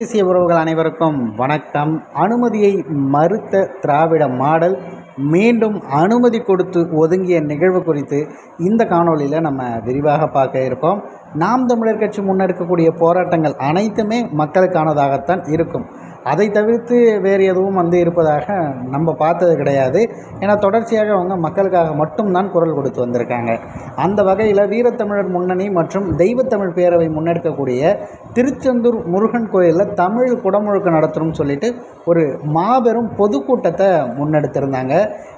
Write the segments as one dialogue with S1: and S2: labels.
S1: தேசிய உறவுகள் அனைவருக்கும் வணக்கம். அனுமதியை மறுத்த திராவிட மாடல் மீண்டும் அனுமதி கொடுத்து ஒதுங்கிய நிகழ்வு குறித்து இந்த காணொளியில் நம்ம விரிவாக பார்க்க இருக்கோம் நாம் தமிழர் கட்சி முன்னெடுக்கக்கூடிய போராட்டங்கள் அனைத்துமே மக்களுக்கானதாகத்தான் இருக்கும். அதை தவிர்த்து வேறு எதுவும் வந்து இருப்பதாக நம்ம பார்த்தது கிடையாது. ஏன்னா தொடர்ச்சியாக அவங்க மக்களுக்காக மட்டும்தான் குரல் கொடுத்து வந்திருக்காங்க. அந்த வகையில் வீரத்தமிழர் முன்னணி மற்றும் தெய்வத்தமிழ் பேரவை முன்னெடுக்கக்கூடிய திருச்செந்தூர் முருகன் கோயிலில் தமிழ் குடமுழுக்கு நடத்தணும்னு சொல்லிட்டு ஒரு மாபெரும் பொதுக்கூட்டத்தை முன்னெடுத்திருந்தாங்க.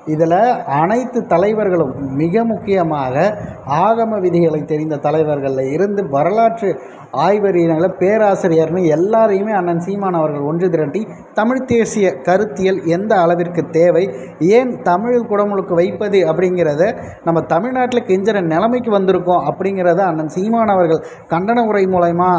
S1: இதில் அனைத்து தலைவர்களும் மிக முக்கியமாக ஆகம விதிகளை தெரிந்த தலைவர்களில் இருந்து வரலாற்று ஆய்வறிஞர்களை பேராசிரியர்னு எல்லாரையுமே அண்ணன் சீமான் அவர்கள் ஒன்று திரட்டி தமிழ் தேசிய கருத்தியல் எந்த அளவிற்கு தேவை? ஏன் தமிழ் குடமுழுக்கு வைப்பது? அப்படிங்கிறத நம்ம தமிழ்நாட்டில் கெஞ்சுற நிலைமைக்கு வந்திருக்கோம் அப்படிங்கிறத அண்ணன் சீமான் அவர்கள் கண்டன உரை மூலயமா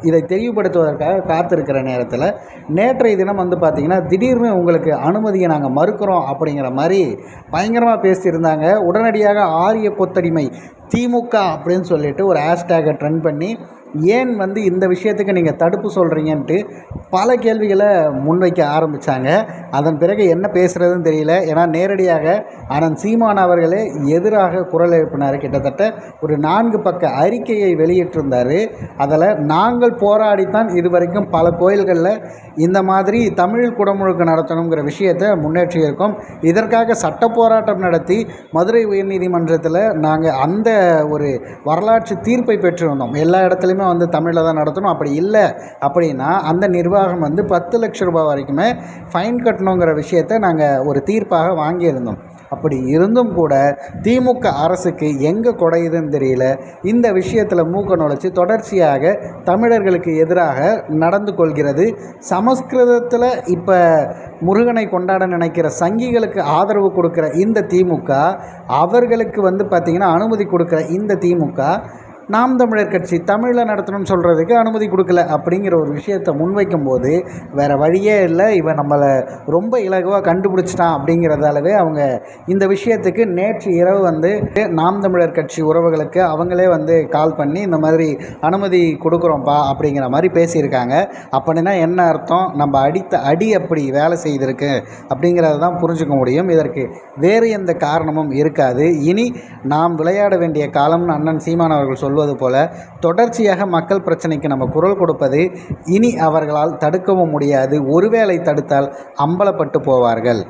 S1: இதை தெளிவுபடுத்துவதற்காக காத்திருக்கிற நேரத்தில் நேற்றைய தினம் வந்து பார்த்திங்கன்னா திடீர்னு உங்களுக்கு அனுமதியை நாங்கள் மறுக்கிறோம் அப்படிங்கிற மாதிரி பயங்கரமாக பேசியிருந்தாங்க. உடனடியாக ஆரிய கொத்தடிமை திமுக அப்படின்னு சொல்லிட்டு ஒரு ஹேஷ்டேகை ட்ரெண்ட் பண்ணி ஏன் வந்து இந்த விஷயத்துக்கு நீங்கள் தடுப்பு சொல்கிறீங்கன்ட்டு பல கேள்விகளை முன்வைக்க ஆரம்பித்தாங்க அதன் பிறகு என்ன பேசுகிறதுன்னு தெரியல. ஏன்னா நேரடியாக அனந்த் சீமான் அவர்களே எதிராக குரல் எழுப்பினார். கிட்டத்தட்ட ஒரு நான்கு பக்க அறிக்கையை வெளியிட்டிருந்தார். அதில் நாங்கள் போராடித்தான் இதுவரைக்கும் பல கோயில்களில் இந்த மாதிரி தமிழ் குடமுழுக்கு நடத்தணுங்கிற விஷயத்தை முன்னேற்றியிருக்கோம். இதற்காக சட்ட போராட்டம் நடத்தி மதுரை உயர்நீதிமன்றத்தில் நாங்கள் அந்த ஒரு வரலாற்று தீர்ப்பை பெற்றிருந்தோம். எல்லா இடத்துலையுமே வந்து தமிழில் தான் நடத்தணும். அப்படி இல்லை அப்படின்னா அந்த நிர்வாகம் வந்து பத்து லட்ச ரூபாய் வரைக்குமே ஃபைன் கட்டணுங்கிற விஷயத்தை நாங்கள் ஒரு தீர்ப்பாக வாங்கியிருந்தோம். அப்படி இருந்தும் கூட திமுக அரசுக்கு எங்கே குடையுதுன்னு தெரியல. இந்த விஷயத்தில் மூக்க நுழைச்சி தொடர்ச்சியாக தமிழர்களுக்கு எதிராக நடந்து கொள்கிறது. சமஸ்கிருதத்தில் இப்போ முருகனை கொண்டாட நினைக்கிற சங்கிகளுக்கு ஆதரவு கொடுக்குற இந்த திமுக அவர்களுக்கு வந்து பார்த்திங்கன்னா அனுமதி கொடுக்குற இந்த திமுக நாம் தமிழர் கட்சி தமிழில் நடத்தணும்னு சொல்கிறதுக்கு அனுமதி கொடுக்கல அப்படிங்கிற ஒரு விஷயத்தை முன்வைக்கும் போது வேறு வழியே இல்லை. இவன் நம்மளை ரொம்ப இலகுவாக கண்டுபிடிச்சிட்டான் அப்படிங்கிறதாலவே அவங்க இந்த விஷயத்துக்கு நேற்று இரவு வந்து நாம் தமிழர் கட்சி உறவுகளுக்கு அவங்களே வந்து கால் பண்ணி இந்த மாதிரி அனுமதி கொடுக்குறோம்ப்பா அப்படிங்கிற மாதிரி பேசியிருக்காங்க. அப்படின்னா என்ன அர்த்தம்? நம்ம அடித்த அடி அப்படி வேலை செய்திருக்கு அப்படிங்கிறத தான் புரிஞ்சுக்க முடியும். இதற்கு வேறு எந்த காரணமும் இருக்காது. இனி நாம் விளையாட வேண்டிய காலம்னு அண்ணன் சீமான் அவர்கள் சொல்ல சொல்வது போல தொடர்ச்சியாக மக்கள் பிரச்சனைக்கு நம்ம குரல் கொடுப்பது இனி அவர்களால் தடுக்கவும் முடியாது. ஒருவேளை தடுத்தால் அம்பலப்பட்டு போவார்கள்.